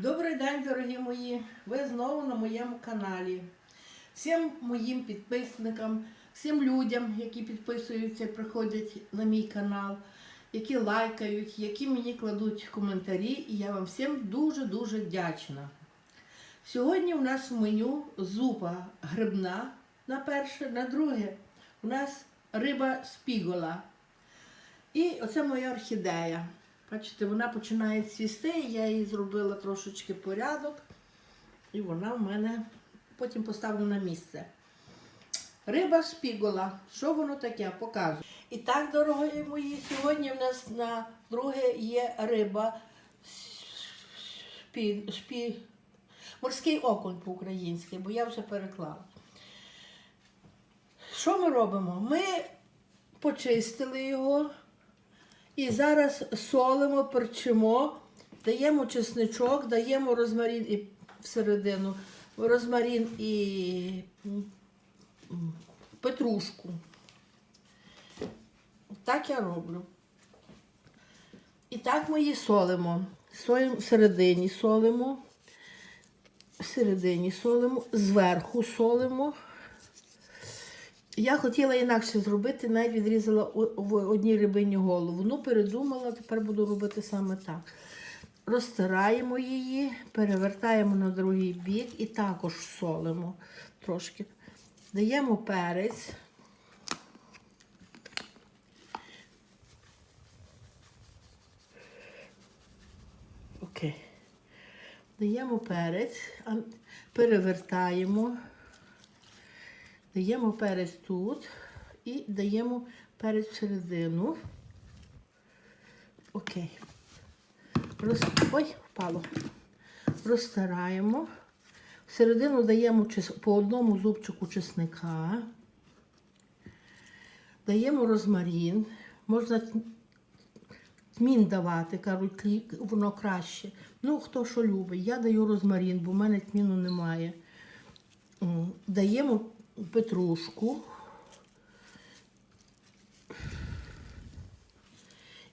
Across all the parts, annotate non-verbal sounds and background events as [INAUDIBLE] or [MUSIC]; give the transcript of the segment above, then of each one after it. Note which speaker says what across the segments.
Speaker 1: Добрий день, дорогі мої! Ви знову на моєму каналі. Всім моїм підписникам, всім людям, які підписуються, приходять на мій канал, які лайкають, які мені кладуть коментарі, і я вам всім дуже-дуже вдячна. Сьогодні у нас в меню зупа грибна на перше, на друге у нас риба спігола. І оце моя орхідея. Бачите, вона починає цвісти, я їй зробила трошечки порядок, і вона в мене потім поставлю на місце. Риба шпігола. Що воно таке? Показую. І так, дорогі мої, сьогодні в нас на друге є риба шпі, шпі, морський окунь по-українськи, бо я вже переклала. Що ми робимо? Ми почистили його. І зараз солимо, перчимо, даємо чесничок, даємо розмарин і всередину, розмарин і петрушку. Так я роблю. І так ми її солимо. Солимо всередині солимо, всередині солимо, зверху солимо. Я хотіла інакше зробити, навіть відрізала в одній рибині голову. Ну, передумала, тепер буду робити саме так. Розтираємо її, перевертаємо на другий бік і також солимо трошки. Даємо перець. Окей. Даємо перець, перевертаємо. Даємо перець тут і даємо перець всередину. Окей. Роз... Ой, впало. Розтираємо. Всередину даємо чес... по одному зубчику чесника. Даємо розмарин. Можна тмін давати, кажуть, воно краще. Ну, хто що любить. Я даю розмарин, бо в мене тміну немає. Даємо петрушку.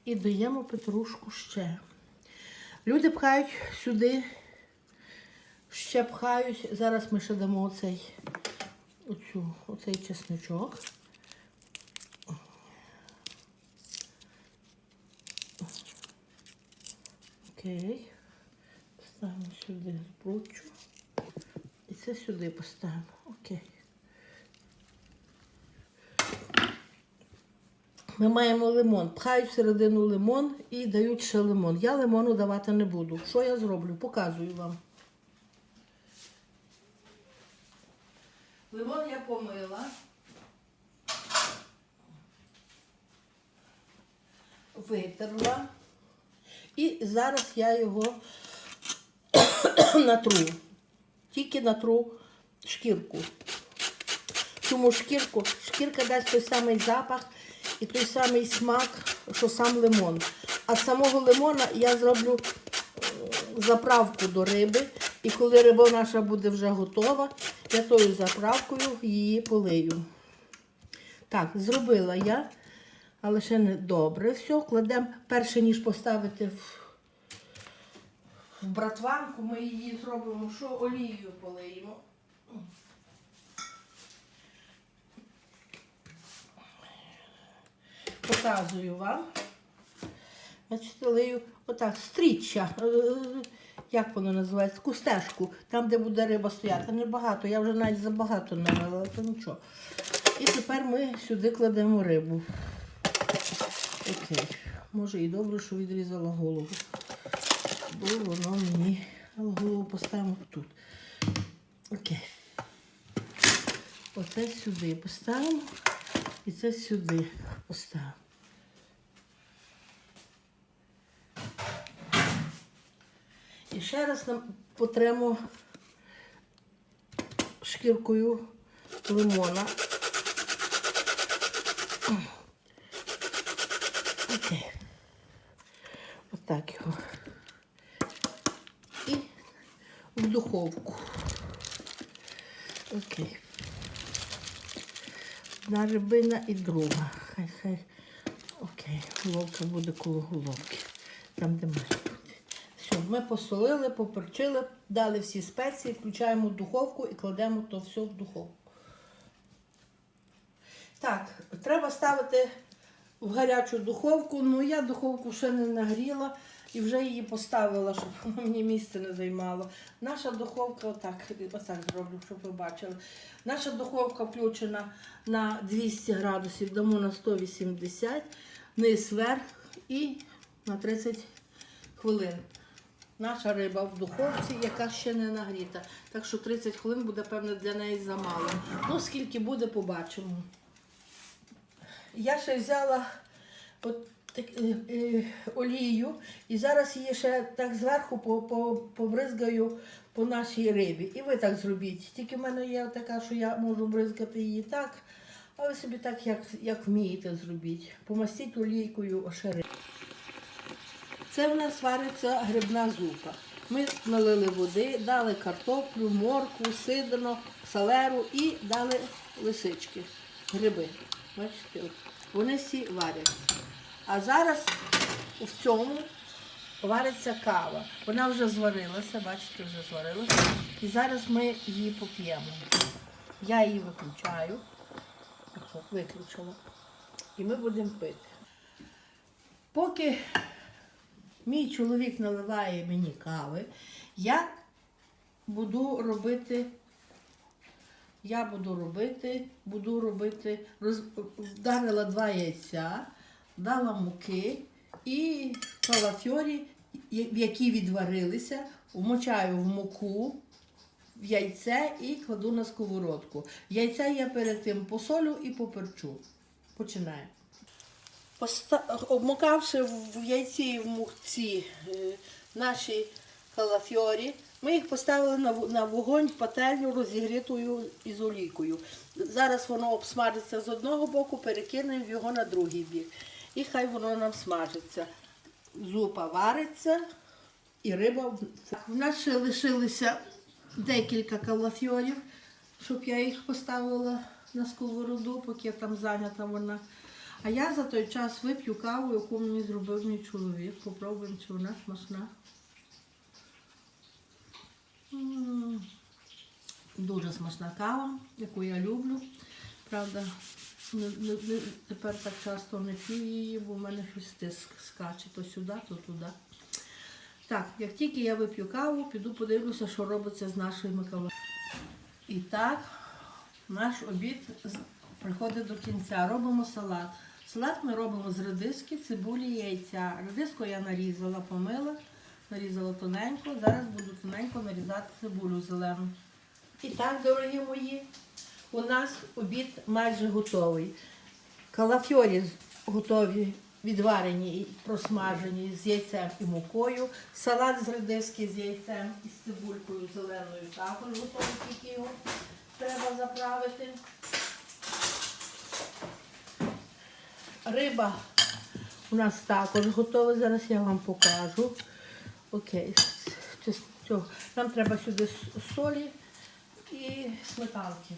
Speaker 1: І даємо петрушку ще. Люди пхають сюди, ще пхають. Зараз ми ще дамо оцей, оцю, оцей чесничок. Окей. Ставимо сюди збручу. І це сюди поставимо. Окей. Ми маємо лимон. Пхають всередину лимон і дають ще лимон. Я лимону давати не буду. Що я зроблю? Показую вам. Лимон я помила. Витерла. І зараз я його [COUGHS] натру. Тільки натру шкірку. Чому шкірку? Шкірка дасть той самий запах і той самий смак, що сам лимон. А самого лимона я зроблю е, заправку до риби. І коли риба наша буде вже готова, я тою заправкою її полию. Так, зробила я, але ще не добре. Все, кладемо перше, ніж поставити в, в братванку, ми її зробимо, що олією полиємо. Показую вам. Бачите, лию отак, стріччя. е, Як воно називається? Таку там, де буде риба стояти. Небагато, я вже навіть забагато налила, то нічого. І тепер ми сюди кладемо рибу. Окей. Може і добре, що відрізала голову. Бо воно мені. Голову поставимо тут. Окей. Оце сюди поставимо. І це сюди поставимо. І ще раз нам потремо шкіркою лимона. Окей. Отак його. І в духовку. Окей. Одна рибина і друга. Хай хай. Окей, головка буде коло головки. Там, де має Ми посолили, поперчили, дали всі спеції, включаємо духовку і кладемо то все в духовку. Так, треба ставити в гарячу духовку. Ну, я духовку ще не нагріла і вже її поставила, щоб воно [LAUGHS] мені місце не займало. Наша духовка, отак, отак зроблю, щоб ви бачили. Наша духовка включена на 200 градусів, дамо на 180, низ вверх і на 30 хвилин. Наша риба в духовці, яка ще не нагріта. Так що 30 хвилин буде, певно, для неї замало. Ну, скільки буде, побачимо. Я ще взяла от, так, е, е, олію і зараз її ще так зверху по, по, побризгаю по нашій рибі. І ви так зробіть. Тільки в мене є така, що я можу бризгати її так, а ви собі так, як, як вмієте, зробіть. Помастіть олійкою ошери. Це в нас вариться грибна зупа. Ми налили води, дали картоплю, моркву, сидано, салеру і дали лисички, гриби. Бачите, вони всі варяться. А зараз в цьому вариться кава. Вона вже зварилася, бачите, вже зварилася. І зараз ми її поп'ємо. Я її виключаю. Виключила. І ми будемо пити. Поки мій чоловік наливає мені кави, я буду робити. Я буду робити, буду робити, роз, вдарила два яйця, дала муки і калафьорі, які відварилися, вмочаю в муку, в яйце і кладу на сковородку. Яйця я перед тим посолю і поперчу. Починаємо. Обмокавши в яйці і в мукці е, наші калафьорі, ми їх поставили на, вогонь пательню розігрітою із олійкою. Зараз воно обсмажиться з одного боку, перекинемо його на другий бік. І хай воно нам смажиться. Зупа вариться і риба. У нас ще лишилися декілька калафьорів, щоб я їх поставила на сковороду, поки там зайнята вона. А я за той час вип'ю каву, яку мені зробив мій чоловік. Попробуємо, чи вона смачна. Дуже смачна кава, яку я люблю. Правда, не, не, не- тепер так часто не п'ю її, бо в мене щось тиск скаче то сюди, то туди. Так, як тільки я вип'ю каву, піду подивлюся, що робиться з нашими кавами. І так, наш обід приходить до кінця. Робимо салат. Салат ми робимо з редиски, цибулі яйця. Редиску я нарізала, помила, нарізала тоненько. Зараз буду тоненько нарізати цибулю зелену. І так, дорогі мої, у нас обід майже готовий. Калафьорі готові, відварені і просмажені з яйцем і мукою. Салат з редиски з яйцем і з цибулькою зеленою також готовий, тільки його треба заправити. Риба у нас також готова. Зараз я вам покажу. Окей. Нам треба сюди солі і сметанки.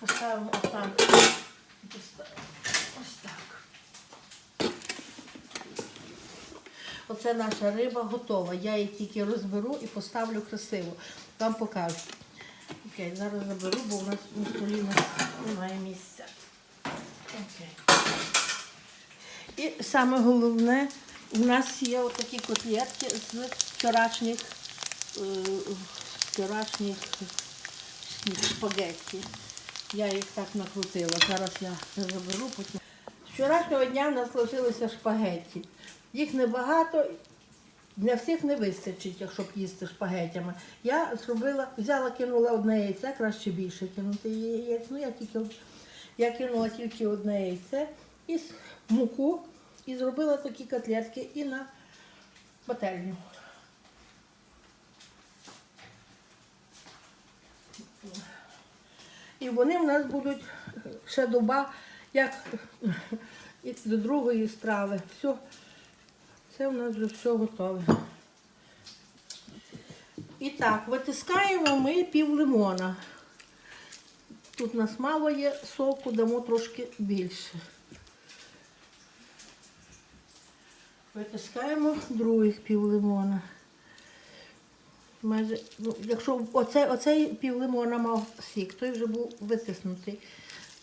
Speaker 1: Поставимо отам. Ось так. Оце наша риба готова. Я її тільки розберу і поставлю красиво. Вам покажу. Окей, зараз заберу, бо у нас на столі у нас немає місця. Окей. І саме головне, у нас є отакі котлетки з вчорашніх, е, вчорашніх спагетті. Я їх так накрутила. Зараз я заберу. Потім. Вчорашнього дня в нас лишилися шпагетті. Їх небагато, для всіх не вистачить, якщо їсти шпагетями. Я зробила, взяла, кинула одне яйце, краще більше кинути яєць. Ну, я тільки я кинула тільки одне яйце і муку і зробила такі котлетки і на пательню. І вони в нас будуть ще доба, як і до другої страви. Все, це в нас вже все готове. І так, витискаємо ми пів лимона. Тут у нас мало є соку, дамо трошки більше. Витискаємо других пів лимона. Майже, ну, якщо оце, оцей пів лимона мав сік, той вже був витиснутий.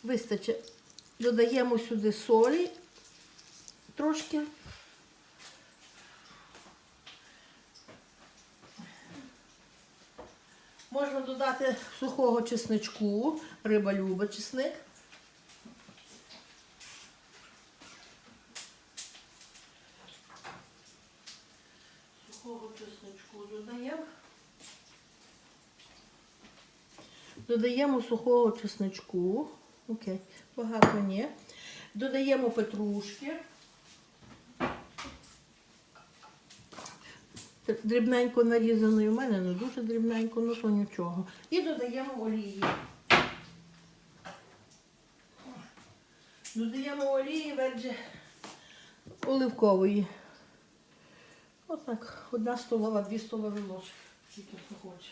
Speaker 1: Вистачить. Додаємо сюди солі трошки. Можна додати сухого чесничку. Риба любить чесник. Сухого чесничку додаємо. Додаємо сухого чесничку. Окей, багато ні. Додаємо петрушки. Так, Дрібненько нарізаний у мене не дуже дрібненько, ну то нічого. І додаємо олії. Додаємо олії ведже оливкової. Ось так, одна столова, дві столові ложки. Скільки хто хоче.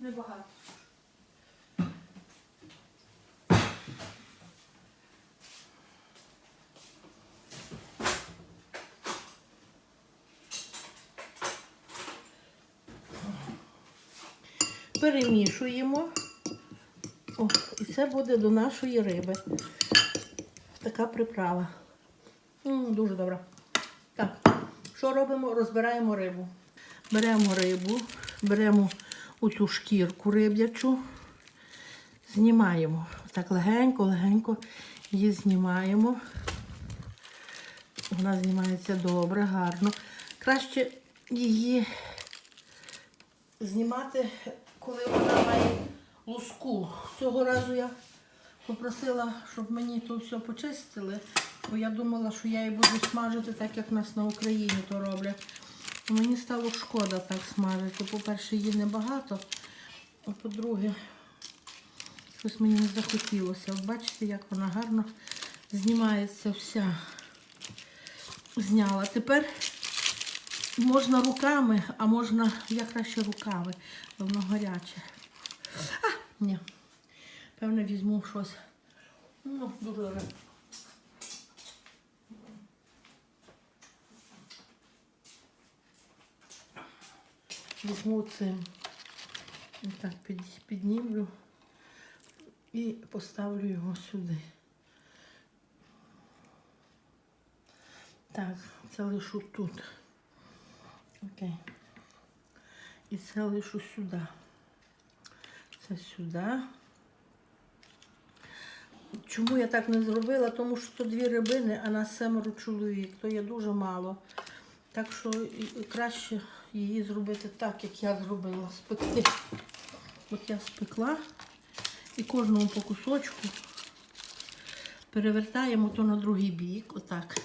Speaker 1: Небагато. Перемішуємо. О, і це буде до нашої риби. Така приправа. М, дуже добра. Так, що робимо? Розбираємо рибу. Беремо рибу, беремо оцю шкірку риб'ячу, знімаємо. Так легенько, легенько її знімаємо. Вона знімається добре, гарно. Краще її знімати, коли вона має луску. Цього разу я попросила, щоб мені то все почистили, бо я думала, що я її буду смажити так, як нас на Україні то роблять. Мені стало шкода так смажити. По-перше, її небагато, а по-друге, щось мені не захотілося. Бачите, як вона гарно знімається вся. Зняла. Тепер можна руками, а можна я краще руками. Воно гаряче. А, ні. Певне, візьму щось. Ну, дуже ре- Візьму цим. Так, під, піднімлю і поставлю його сюди. Так, це лишу тут. Окей. І це лишу сюди. Це сюди. Чому я так не зробила? Тому що то дві рибини, а нас семеро чоловік, то є дуже мало. Так що краще її зробити так, як я зробила, спекти. От я спекла і кожному по кусочку перевертаємо то на другий бік, отак.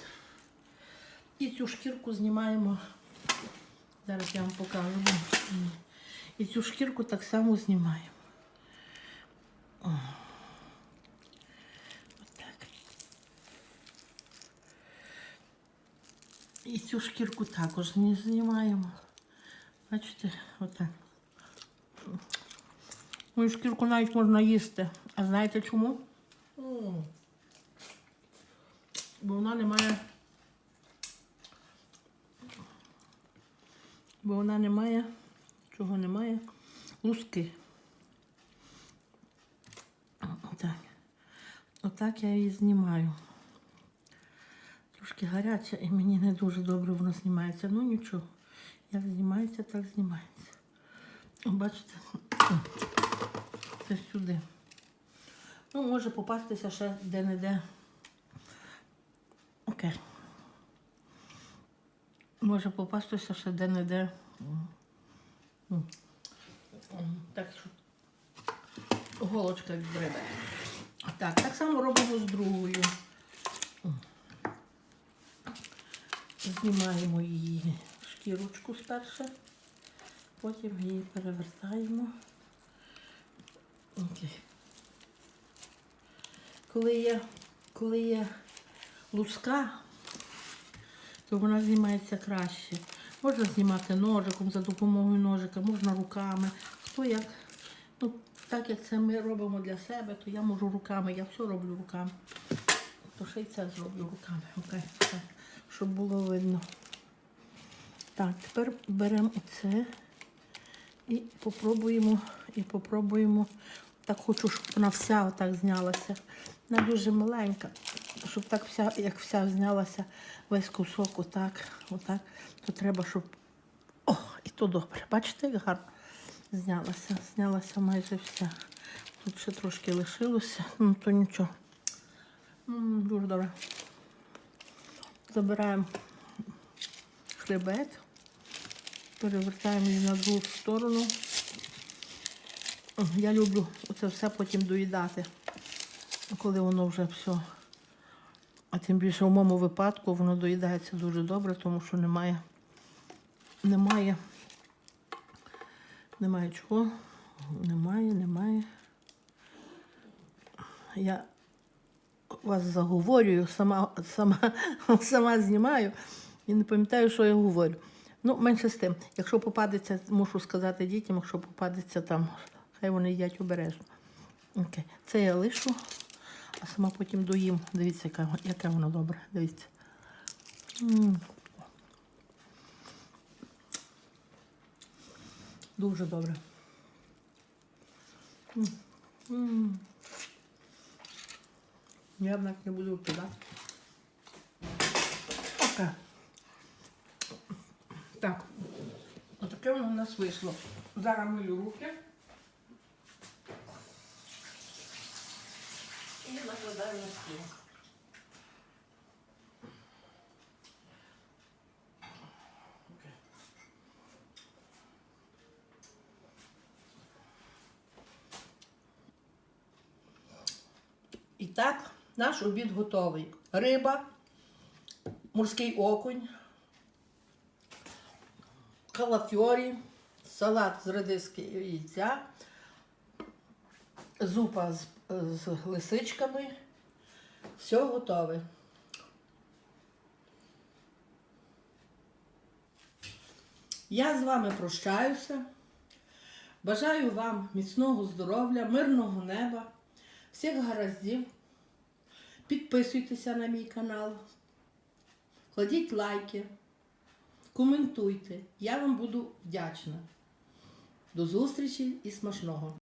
Speaker 1: І цю шкірку знімаємо. Зараз я вам покажу. І цю шкірку так само знімаємо. О. Отак. І цю шкірку також зні- знімаємо. Бачите, отак. І шкірку навіть можна їсти. А знаєте чому? Бо вона не має. Бо вона не має, чого немає, луски. Отак. Отак я її знімаю. Трошки гаряча і мені не дуже добре вона знімається. Ну нічого. Як знімається, так знімається. Бачите? Це сюди. Ну, може попастися ще де-не-де. Окей. Може попастися ще де-не-де. Так що голочка від. Так, так само робимо з другою. Знімаємо її шкірочку спершу, потім її перевертаємо. Окей. Коли є, коли є луска, то вона знімається краще. Можна знімати ножиком за допомогою ножика, можна руками. Хто як? Ну, так як це ми робимо для себе, то я можу руками, я все роблю руками. То ще й це зроблю руками. Окей, так, щоб було видно. Так, тепер беремо оце і попробуємо, і попробуємо. Так хочу, щоб вона вся отак знялася. Вона дуже маленька, щоб так вся, як вся знялася, весь кусок, отак, отак, то треба, щоб. О, і то добре. Бачите, як гарно знялася. Знялася майже вся. Тут ще трошки лишилося, ну то нічого. М, Дуже добре. Забираємо хребет, перевертаємо її на другу сторону. Я люблю це все потім доїдати, коли воно вже все. А тим більше в моєму випадку воно доїдається дуже добре, тому що немає, немає, немає чого, немає, немає. Я вас заговорюю, сама, сама, сама знімаю і не пам'ятаю, що я говорю. Ну, менше з тим, якщо попадеться, мушу сказати дітям, якщо попадеться там, хай вони їдять обережно. Окей. Це я лишу, а сама потім доїм. Дивіться, яка, яке воно добре. Дивіться. Дуже добре. Я однак не буду кидати. Окей. Так. Отаке воно у нас вийшло. Зараз мию руки. Накладаю на стіл. І так, наш обід готовий. Риба, морський окунь, калафьорі, салат з редиски і яйця, зупа з, з лисичками. Все готове. Я з вами прощаюся. Бажаю вам міцного здоров'я, мирного неба, всіх гараздів. Підписуйтеся на мій канал, кладіть лайки, коментуйте. Я вам буду вдячна. До зустрічі і смачного!